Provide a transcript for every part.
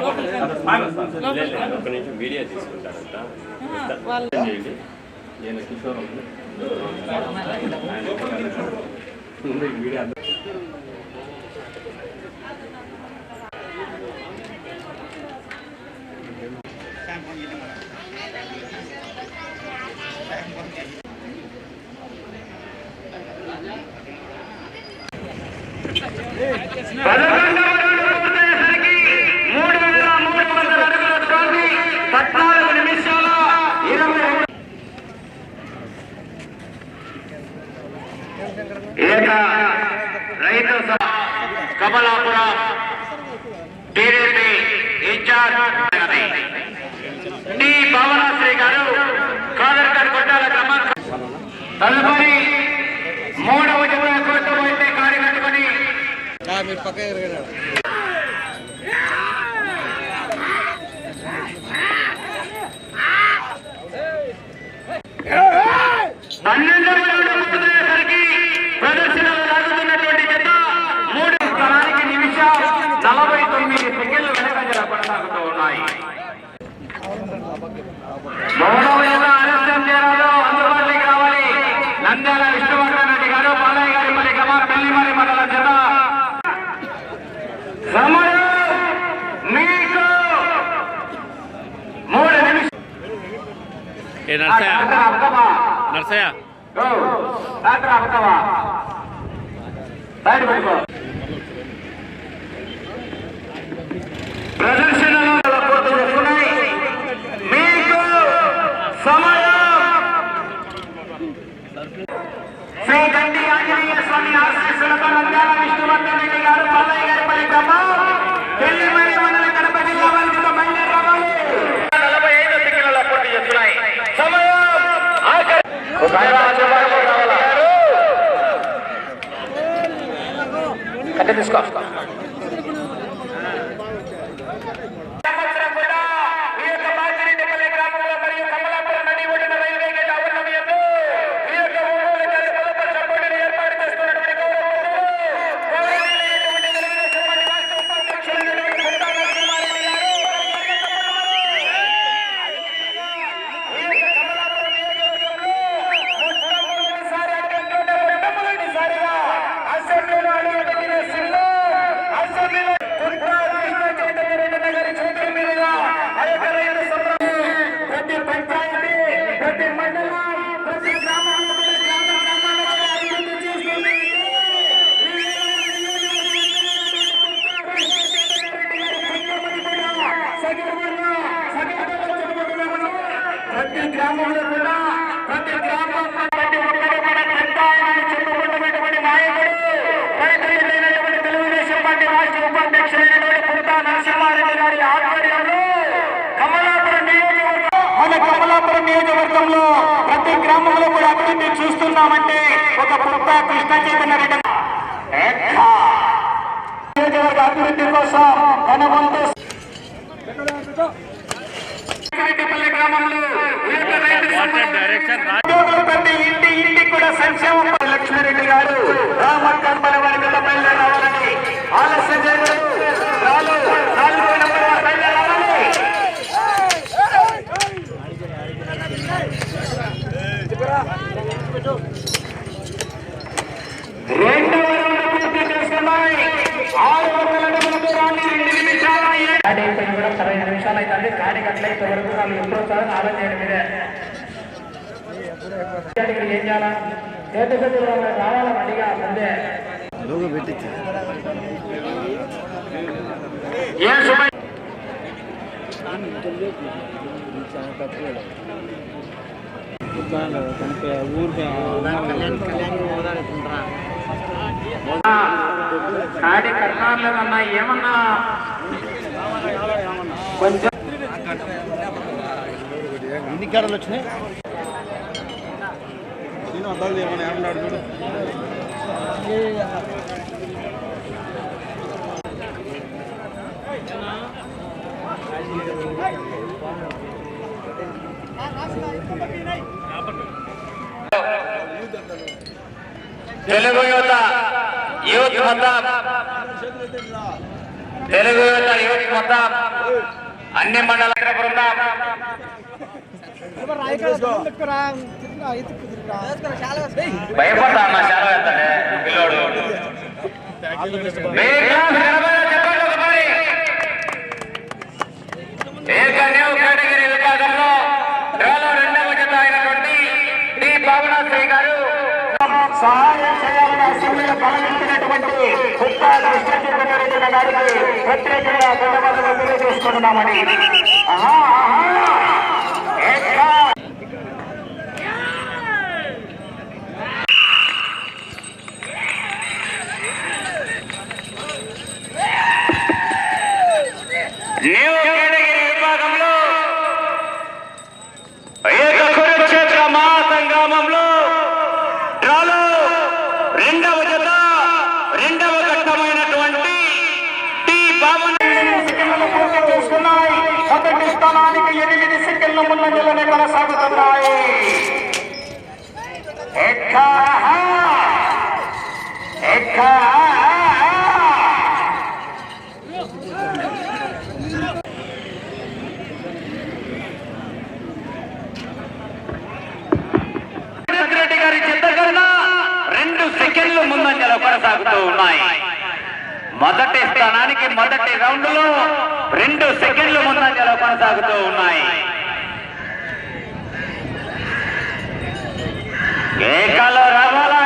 ఒక నిమిషం వీడియో తీసుకుంటారంట. నేను కిషోర్ వీడియో రైతు కమలాపురం టీడీపీ ఇన్ఛార్జ్ భవనాశ్రీ గారు కాదర్గడ్ కొట్టాల క్రమాంక తదుపరి పక్క ఎరగడాడు నలభై తొమ్మిది సెకండ్లు వెనక జరపడతాగుతూ ఉన్నాయి. ఏ నర్సయ్య? నర్సయ్య అంటే తీసుకో. ఒక పుట్ట కృష్ణ చైతన్య రెడ్డి అభివృద్ధి కోసం కొనుగోలు రెడ్డిపల్లి గ్రామంలో ఇంటి ఇంటి కూడా సంక్షేమ లక్ష్మీరెడ్డి గారు రామ కంపెనీ వారి రావాలని ఆలస్యం చేయడం ಕಿಲೋಮೀಟರ್ನ ಇದ್ದಲ್ಲಿ ಗಾಡಿ ಗಟ್ಟಲೆ ಇದ್ದವರೆಗೂ ನಾವು ಇಬ್ಬರು ಸಾವಿರ ನಾಲ್ಕು ಏನಿದೆ విద్యార్థులకు ఏం చేయాలా నేతృత్వం రావాలా అడిగా ముందే కార్యకర్తలన్నా ఏమన్నా కొంచెం ఎన్ని కాడలు వచ్చినాయి? నేను తెలుగు యువత యూత్ మొత్తం తెలుగు యువత యూత్ మొత్తం అన్ని మండల బృందం భయపడతా అన్న చాలా పిల్లోడు. గారికి వ్యతిరేకంగా ధన్యవాదాలు తెలియజేసుకుంటున్నామని ఆహా, ఆహా. స్థానానికి ఎనిమిది సెకండ్ల ముందంజలోనే కొనసాగుతున్నాయి. రెడ్డి గారి చెత్త రెండు సెకండ్లు ముందంజలో కొనసాగుతూ ఉన్నాయి. మొదటి స్థానానికి మొదటి రౌండ్లో రెండు సెకండ్లు ముందంజలో కొనసాగుతూ ఉన్నాయి. కేకలు రావాలా?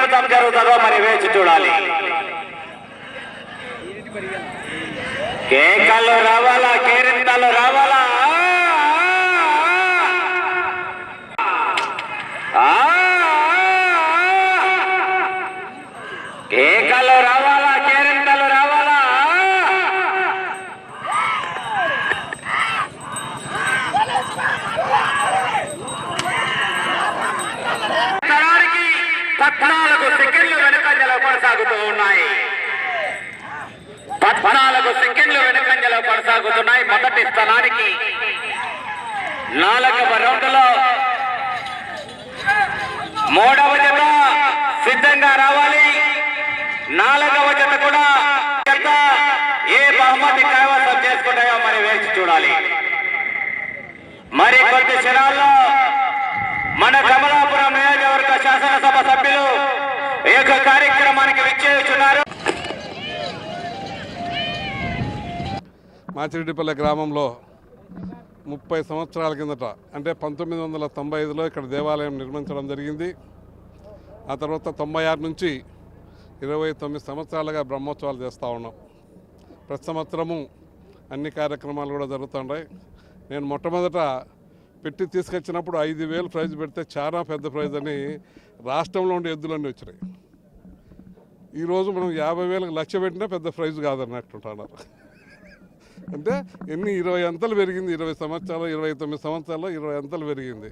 అద్భుతం జరుగుతుందో మరి వేచి చూడాలి. కేకలు రావాలా కేరింతలు రావాలా ఆ! కేకలు రావాలా కేరింతలు రావాలా స్థలానికి పద్నాలుగు సెకండ్లు వెనుకంజలో కొనసాగుతూ ఉన్నాయి. పద్నాలుగు సెకండ్లు వెనుకంజలో కొనసాగుతున్నాయి. మొదటి స్థలానికి నాలుగవ రౌండ్లో మూడవ జత సిద్ధంగా రావాలి. నాలుగవ జత కూడా జత ఏ బహుమతి కైవసం చేసుకుంటాయో మరి వేచి చూడాలి. మరి కొద్ది క్షణాల్లో మన కమలాపురం నియోజకవర్గ శాసనసభ సభ్యులు ఈ యొక్క కార్యక్రమానికి విచ్చేస్తున్నారు మాచిరెడ్డిపల్లె గ్రామంలో ముప్పై సంవత్సరాల కిందట అంటే పంతొమ్మిది వందల తొంభై ఐదులో ఇక్కడ దేవాలయం నిర్మించడం జరిగింది. ఆ తర్వాత తొంభై ఆరు నుంచి ఇరవై తొమ్మిది సంవత్సరాలుగా బ్రహ్మోత్సవాలు చేస్తూ ఉన్నాం. ప్రతి సంవత్సరము అన్ని కార్యక్రమాలు కూడా జరుగుతుంటాయి. నేను మొట్టమొదట పెట్టి తీసుకొచ్చినప్పుడు ఐదు వేలు ప్రైజ్ పెడితే చాలా పెద్ద ప్రైజ్ అని రాష్ట్రంలో ఉండే ఎద్దులన్నీ వచ్చినాయి. ఈరోజు మనం యాభై వేలకు లక్ష పెట్టినా పెద్ద ప్రైజ్ కాదన్నట్టుంటున్నారు అంటే ఎన్ని ఇరవై అంతలు పెరిగింది ఇరవై సంవత్సరాలు ఇరవై తొమ్మిది సంవత్సరాల్లో ఇరవై అంతలు పెరిగింది.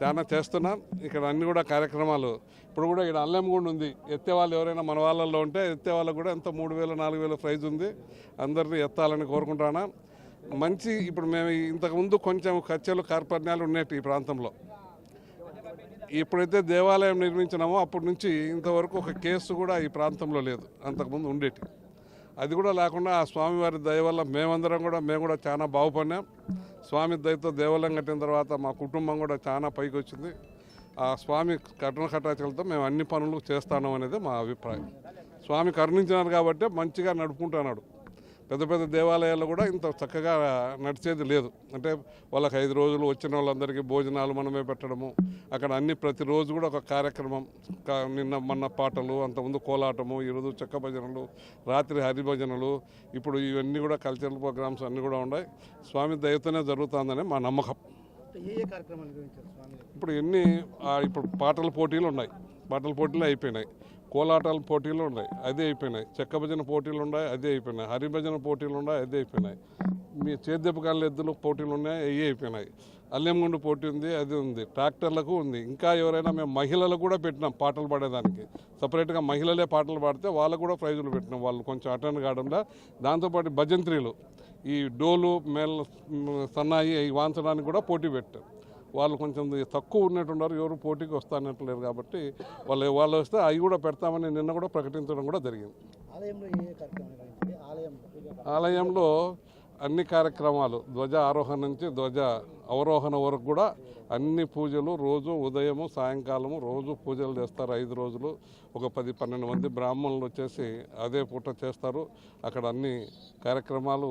చాలా చేస్తున్నాం. ఇక్కడ అన్ని కూడా కార్యక్రమాలు. ఇప్పుడు కూడా ఇక్కడ అల్లెం కూడా ఉంది. ఎత్తే వాళ్ళు ఎవరైనా మన వాళ్ళల్లో ఉంటే ఎత్తే వాళ్ళకు కూడా ఎంత మూడు వేలు నాలుగు వేల ప్రైజ్ ఉంది. అందరినీ ఎత్తాలని కోరుకుంటాను మంచి ఇప్పుడు మేము ఇంతకుముందు కొంచెం ఖర్చులు కార్పణ్యాలు ఉన్నాయి ఈ ప్రాంతంలో. ఎప్పుడైతే దేవాలయం నిర్మించినామో అప్పటి నుంచి ఇంతవరకు ఒక కేసు కూడా ఈ ప్రాంతంలో లేదు. అంతకుముందు ఉండేటి. అది కూడా లేకుండా ఆ స్వామివారి దయ వల్ల మేమందరం కూడా మేము కూడా చాలా బాగుపడినాం. స్వామి దయతో దేవాలయం కట్టిన తర్వాత మా కుటుంబం కూడా చాలా పైకి వచ్చింది. ఆ స్వామి కఠిన కటాచలతో మేము అన్ని పనులు చేస్తాను అనేది మా అభిప్రాయం. స్వామి కరుణించినారు కాబట్టి మంచిగా నడుపుకుంటున్నాడు. పెద్ద పెద్ద దేవాలయాల్లో కూడా ఇంత చక్కగా నడిచేది లేదు. అంటే వాళ్ళకి ఐదు రోజులు వచ్చిన వాళ్ళందరికీ భోజనాలు మనమే పెట్టడము అక్కడ అన్ని ప్రతిరోజు కూడా ఒక కార్యక్రమం నిన్న మొన్న పాటలు అంతకుముందు కోలాటము ఈరోజు చెక్క భజనలు రాత్రి హరిభజనలు ఇప్పుడు ఇవన్నీ కూడా కల్చరల్ ప్రోగ్రామ్స్ అన్నీ కూడా ఉన్నాయి. స్వామి దయతోనే జరుగుతుందని మా నమ్మకం. ఇప్పుడు ఎన్ని ఇప్పుడు పాటల పోటీలు ఉన్నాయి. పాటల పోటీలు అయిపోయినాయి. కోలాటాల పోటీలు ఉన్నాయి అదే అయిపోయినాయి. చెక్క భజన పోటీలు ఉన్నాయి అదే అయిపోయినాయి. హరిభజన పోటీలు ఉన్నాయి అదే అయిపోయినాయి. మీ చేద్దెప్పకాళ్ళ ఎద్దులు పోటీలు ఉన్నాయి అవి అయిపోయినాయి. అల్లెంగుండు పోటీ ఉంది అది ఉంది. ట్రాక్టర్లకు ఉంది. ఇంకా ఎవరైనా మేము మహిళలకు కూడా పెట్టినాం పాటలు పాడేదానికి. సపరేట్గా మహిళలే పాటలు పాడితే వాళ్ళకు కూడా ప్రైజులు పెట్టినాం వాళ్ళు కొంచెం అటెండ్ కావడంలో. దాంతోపాటు భజంత్రీలు. ఈ డోలు మేళ సన్నాయి వాంచడానికి కూడా పోటీ పెట్టారు వాళ్ళు కొంచెం తక్కువ ఉన్నట్టున్నారు ఎవరు పోటీకి వస్తానట్లేరు కాబట్టి వాళ్ళు వాళ్ళు వస్తే అవి కూడా పెడతామని నిన్న కూడా ప్రకటించడం కూడా జరిగింది. ఆలయంలో అన్ని కార్యక్రమాలు ధ్వజ ఆరోహణ నుంచి ధ్వజ అవరోహణ వరకు కూడా అన్ని పూజలు రోజు ఉదయము సాయంకాలము రోజు పూజలు చేస్తారు. ఐదు రోజులు ఒక పది పన్నెండు మంది బ్రాహ్మణులు వచ్చేసి అదే పూట చేస్తారు. అక్కడ అన్ని కార్యక్రమాలు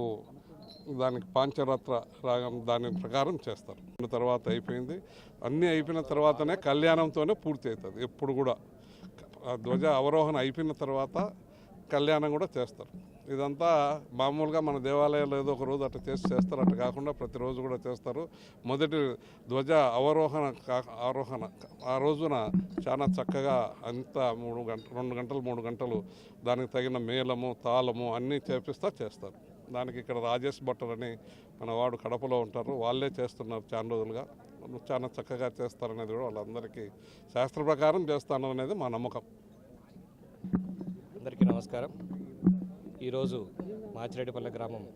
దానికి పాంచరాత్ర రాగం దాని ప్రకారం చేస్తారు. తర్వాత అయిపోయింది. అన్నీ అయిపోయిన తర్వాతనే కళ్యాణంతోనే పూర్తి అవుతుంది. ఎప్పుడు కూడా. ధ్వజ అవరోహణ అయిపోయిన తర్వాత కళ్యాణం కూడా చేస్తారు. ఇదంతా మామూలుగా మన దేవాలయాల్లో ఏదో ఒక రోజు అట్లా చేసి చేస్తారు. అట్లా కాకుండా ప్రతిరోజు కూడా చేస్తారు. మొదటి ధ్వజ అవరోహణ ఆరోహణ. ఆ రోజున చాలా చక్కగా అంతా మూడు గంట రెండు గంటలు మూడు గంటలు దానికి తగిన మేళము తాళము అన్నీ చేపిస్తా చేస్తారు. దానికి ఇక్కడ రాజేష్ భట్టర్ అని మన వాడు కడపలో ఉంటారు. వాళ్ళే చేస్తున్నారు చాలా రోజులుగా. చాలా చక్కగా చేస్తారనేది కూడా వాళ్ళందరికీ శాస్త్ర ప్రకారం చేస్తాను అనేది మా నమ్మకం. అందరికీ నమస్కారం. ఈరోజు మాచిరెడ్డిపల్లె గ్రామం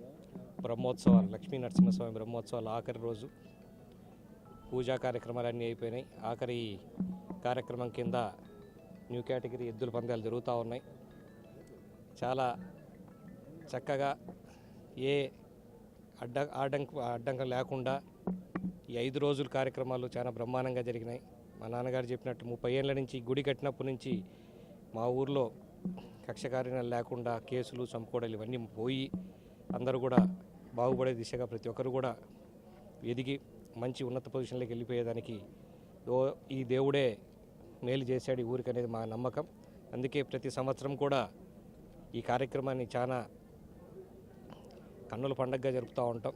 బ్రహ్మోత్సవాలు లక్ష్మీ నరసింహస్వామి బ్రహ్మోత్సవాలు ఆఖరి రోజు పూజా కార్యక్రమాలన్నీ అయిపోయినాయి. ఆఖరి కార్యక్రమం కింద న్యూ కేటగిరీ ఎద్దుల పందాలు జరుగుతూ ఉన్నాయి. చాలా చక్కగా ఏ అడ్డ ఆటంక అడ్డంకం లేకుండా ఈ ఐదు రోజుల కార్యక్రమాలు చాలా బ్రహ్మాండంగా జరిగినాయి. మా నాన్నగారు చెప్పినట్టు ముప్పై ఏళ్ళ నుంచి గుడి కట్టినప్పటి నుంచి మా ఊర్లో కక్షకార్యాలు లేకుండా కేసులు చంపుకోవడాలు ఇవన్నీ పోయి అందరూ కూడా బాగుపడే దిశగా ప్రతి ఒక్కరు కూడా ఎదిగి మంచి ఉన్నత పొజిషన్లోకి వెళ్ళిపోయేదానికి ఓ- ఈ దేవుడే మేలు చేశాడు ఈ ఊరికి అనేది మా నమ్మకం. అందుకే ప్రతి సంవత్సరం కూడా ఈ కార్యక్రమాన్ని చాలా కన్నుల పండగగా జరుపుతూ ఉంటాం.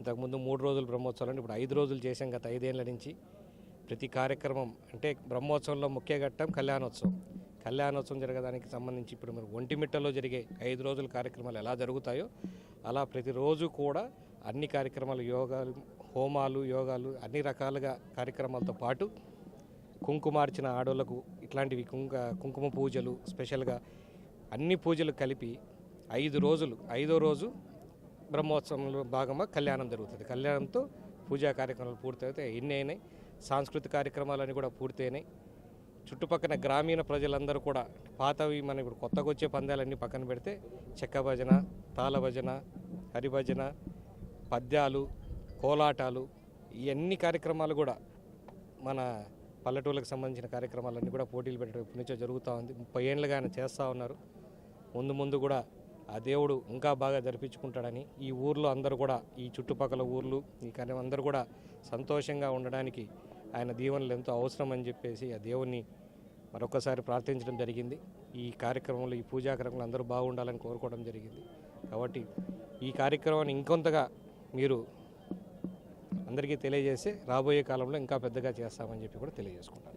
ఇంతకుముందు మూడు రోజులు బ్రహ్మోత్సవాలు అంటే ఇప్పుడు ఐదు రోజులు చేసాం గత ఐదేళ్ళ నుంచి. ప్రతి కార్యక్రమం అంటే బ్రహ్మోత్సవంలో ముఖ్య ఘట్టం కళ్యాణోత్సవం. కళ్యాణోత్సవం జరగడానికి సంబంధించి ఇప్పుడు మరి ఒంటిమిట్టలో జరిగే ఐదు రోజుల కార్యక్రమాలు ఎలా జరుగుతాయో అలా ప్రతిరోజు కూడా అన్ని కార్యక్రమాలు యోగాలు హోమాలు యోగాలు అన్ని రకాలుగా కార్యక్రమాలతో పాటు కుంకుమార్చిన ఆడోళ్ళకు ఇట్లాంటివి కుంక కుంకుమ పూజలు స్పెషల్గా అన్ని పూజలు కలిపి ఐదు రోజులు ఐదో రోజు బ్రహ్మోత్సవంలో భాగంగా కళ్యాణం జరుగుతుంది. కళ్యాణంతో పూజా కార్యక్రమాలు పూర్తయితే ఎన్ని అయినాయి? సాంస్కృతిక కార్యక్రమాలన్నీ కూడా పూర్తయినాయి చుట్టుపక్కల గ్రామీణ ప్రజలందరూ కూడా పాతవి మన ఇప్పుడు కొత్తగా వచ్చే పందాలన్నీ పక్కన పెడితే చెక్క భజన తాళ భజన హరిభజన పద్యాలు కోలాటాలు ఇవన్నీ కార్యక్రమాలు కూడా మన పల్లెటూళ్ళకి సంబంధించిన కార్యక్రమాలన్నీ కూడా పోటీలు పెట్టడం ఇప్పటి నుంచో జరుగుతూ ఉంది. ముప్పై ఏళ్ళుగా ఆయన చేస్తూ ఉన్నారు. ముందు ముందు కూడా ఆ దేవుడు ఇంకా బాగా జరిపించుకుంటాడని ఈ ఊర్లో అందరూ కూడా ఈ చుట్టుపక్కల ఊర్లు ఈ కార్యం అందరూ కూడా సంతోషంగా ఉండడానికి ఆయన దీవెనలు ఎంతో అవసరం అని చెప్పేసి ఆ దేవుణ్ణి మరొకసారి ప్రార్థించడం జరిగింది. ఈ కార్యక్రమంలో ఈ పూజా కార్యక్రమంలో అందరూ బాగుండాలని కోరుకోవడం జరిగింది. కాబట్టి ఈ కార్యక్రమాన్ని ఇంకొంతగా మీరు అందరికీ తెలియజేసి రాబోయే కాలంలో ఇంకా పెద్దగా చేస్తామని చెప్పి కూడా తెలియజేసుకుంటాను.